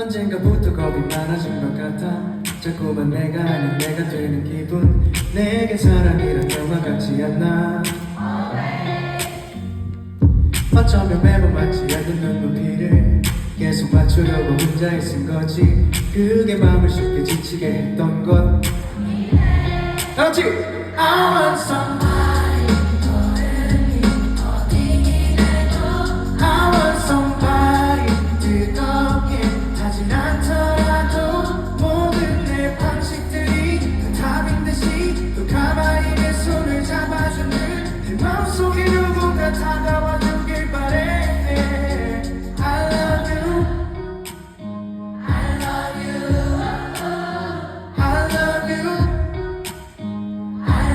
언젠가부터 겁이 많아진 것 같아. 자꾸만 내가 아닌 내가 되는 기분. 내게 사랑이란 영화 같지 않나? 어쩌면 매번 맞지 않는 눈높이를 계속 맞추려고 혼자 있은 거지. 그게 마음을 쉽게 지치게 했던 것. 다같이 I want somebody 마음속에 누군가 다가와 주길 바래. I love you. I love you. I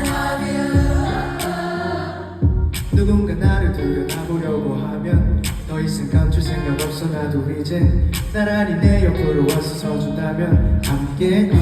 love you. 누군가 나를 들여다보려고 하면 더 이상 감출 생각 없어. 나도 이제 나란히 내 옆으로 와서 서준다면 함께 걸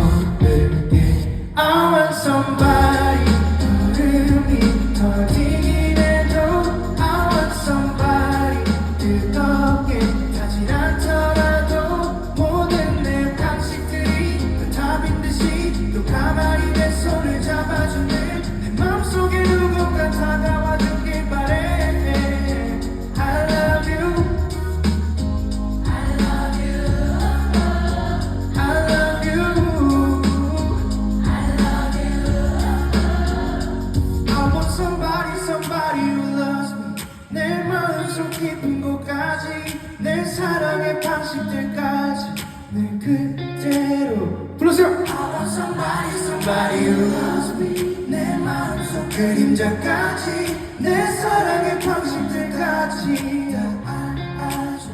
깊은 곳까지 내 사랑의 방식들까지 늘 그대로 불러주세요 I want somebody somebody who loves me 내 마음속 그림자까지 내 사랑의 방식들까지 다 알아줘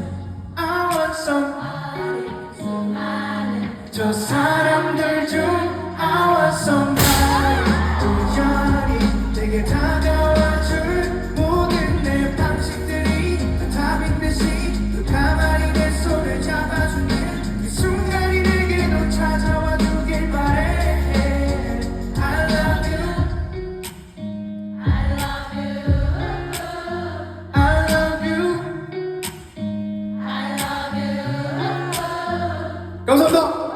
I want somebody 저 사람들 중 I want somebody 감사합니다.